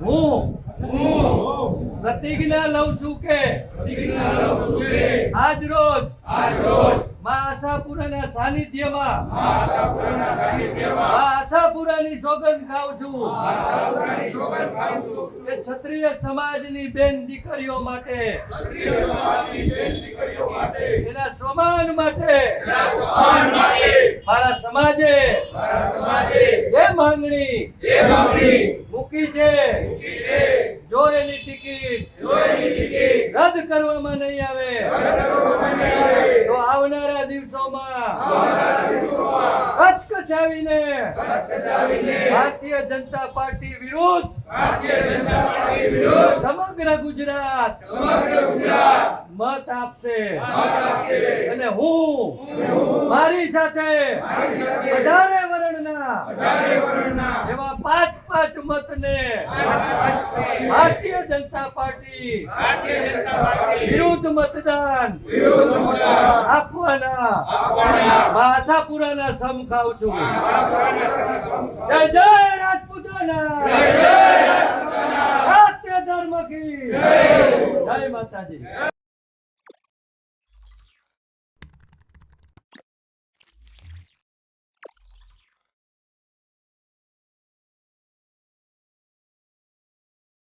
હું. પ્રતિજ્ઞા લઉં છું કે આજ રોજ મા આશાપુરાના સાનિધ્યમાં મા આશાપુરાની સોગંદ ખાઉં છું. કે ક્ષત્રિય સમાજની બેન દીકરીઓ માટે એના સમાન માટે મારા સમાજે જે માંગણી મૂકી છે જો એની ટિકિટ રદ કરવામાં નહીં આવે તો આવનારા દિવસોમાં કચકચાવીને ભારતીય જનતા પાર્ટી વિરુદ્ધ સમગ્ર ગુજરાત મત આપશે. અને હું. મારી સાથે અઢારે વર્ણના એવા પાંચ પાંચ મતને ભારતીય જનતા પાર્ટી વિરુદ્ધ મતદાન આપવાના ભાષા આશાપુરાના સમ ખાવ છું. જય જય રાજપૂતાના. રાષ્ટ્ર ધર્મ કી. જય માતાજી.